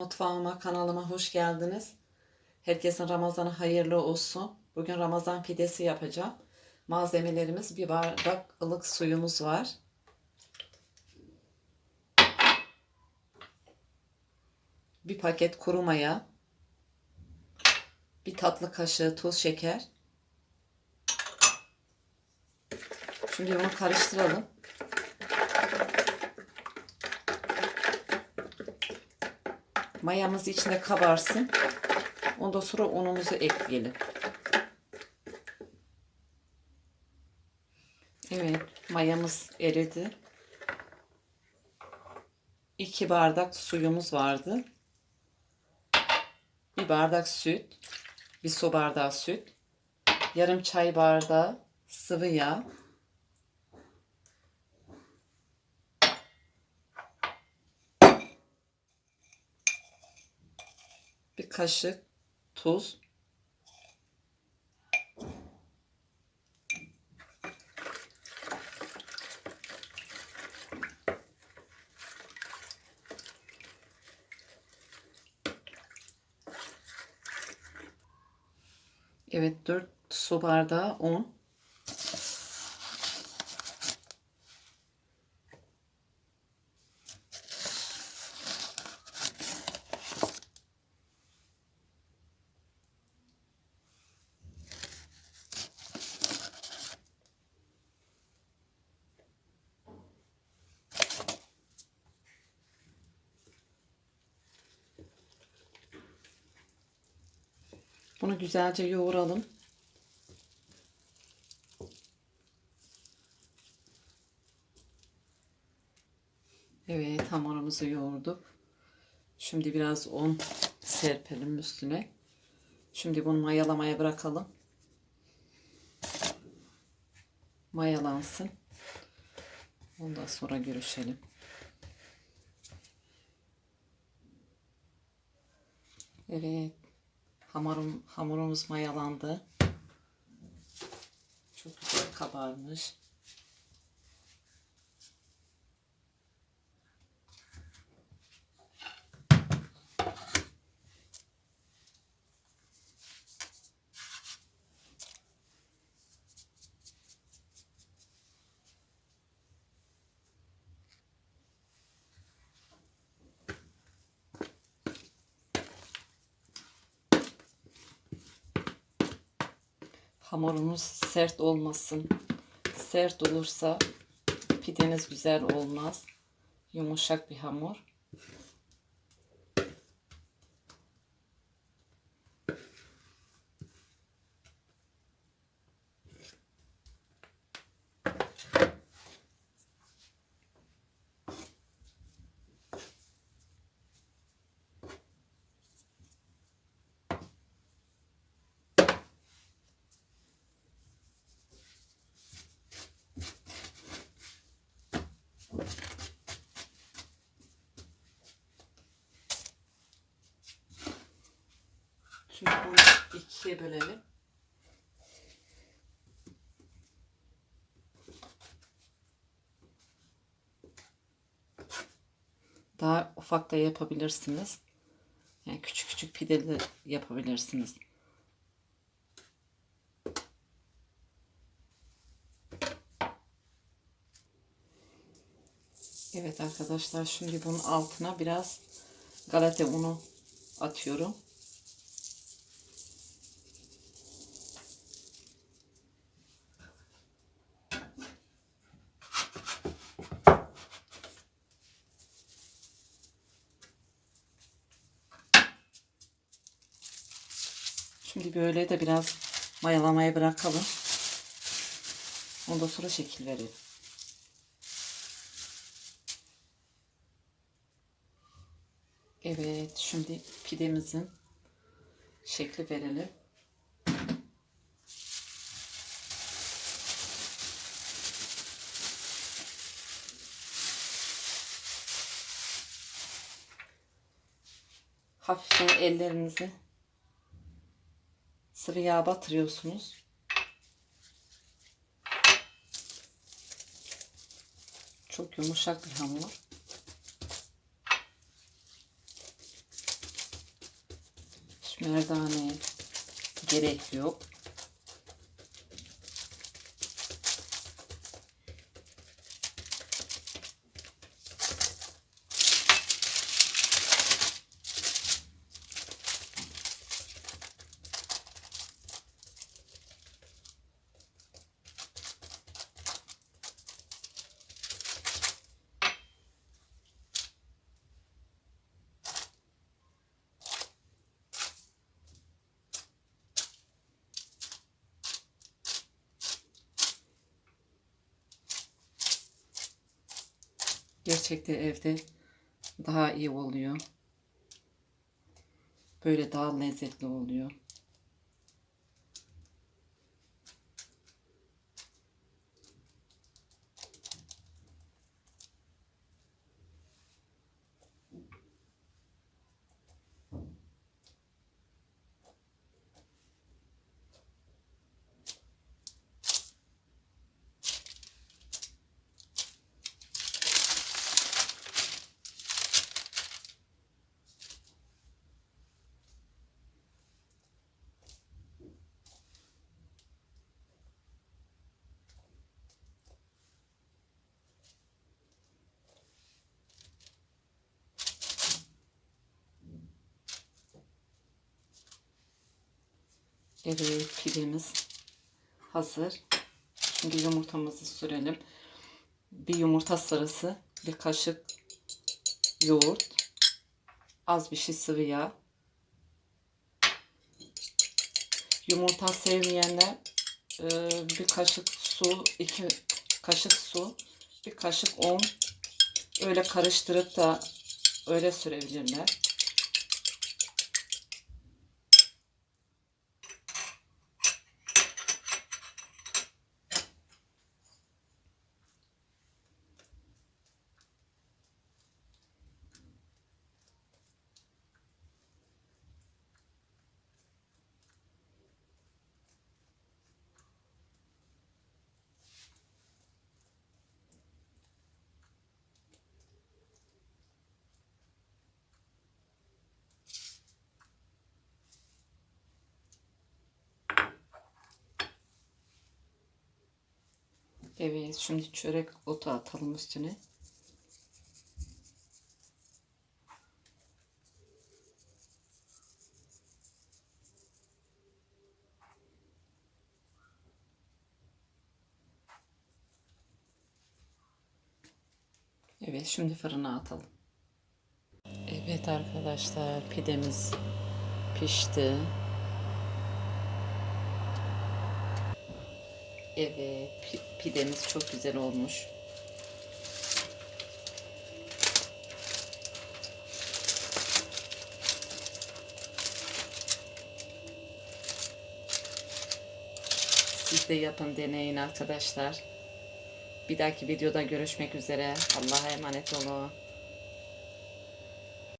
Mutfağıma, kanalıma hoş geldiniz. Herkesin Ramazanı hayırlı olsun. Bugün Ramazan pidesi yapacağım. Malzemelerimiz bir bardak ılık suyumuz var. Bir paket kuru maya. Bir tatlı kaşığı tuz, şeker. Şimdi bunu karıştıralım. Mayamız içinde kabarsın. Ondan sonra unumuzu ekleyelim. Evet, mayamız eridi. 2 bardak suyumuz vardı. Bir bardak süt, bir su bardağı süt, yarım çay bardağı sıvı yağ, kaşık tuz, Evet 4 su bardağı un. Bunu güzelce yoğuralım. Evet hamurumuzu yoğurduk. Şimdi biraz un serpelim üstüne. Şimdi bunu mayalamaya bırakalım. Mayalansın. Ondan sonra görüşelim. Evet. Hamurum, hamurumuz mayalandı. Çok güzel kabarmış. Hamurumuz sert olmasın. Sert olursa pideniz güzel olmaz. Yumuşak bir hamur. Şimdi bunu ikiye bölelim. Daha ufak da yapabilirsiniz. Yani küçük küçük pideli yapabilirsiniz. Evet arkadaşlar şimdi bunun altına biraz galeta unu atıyorum. Şimdi böyle de biraz mayalamaya bırakalım. Ondan sonra şekil verelim. Evet, şimdi pidemizin şekli verelim. Hafiften ellerinizi sıvı yağ batırıyorsunuz. Çok yumuşak bir hamur. Merdaneye gerek yok. Gerçekten evde daha iyi oluyor. Böyle daha lezzetli oluyor. Evet pidemiz hazır. Şimdi yumurtamızı sürelim. Bir yumurta sarısı, bir kaşık yoğurt, az bir şey sıvı yağ. Yumurta sevmeyenler bir kaşık su, iki kaşık su, bir kaşık un öyle karıştırıp da öyle sürebilirler. Evet, şimdi çörek otu atalım üstüne. Evet, şimdi fırına atalım. Evet arkadaşlar, pidemiz pişti. Evet, pi- pidemiz çok güzel olmuş. Siz de yapın, deneyin arkadaşlar. Bir dahaki videoda görüşmek üzere. Allah'a emanet olun.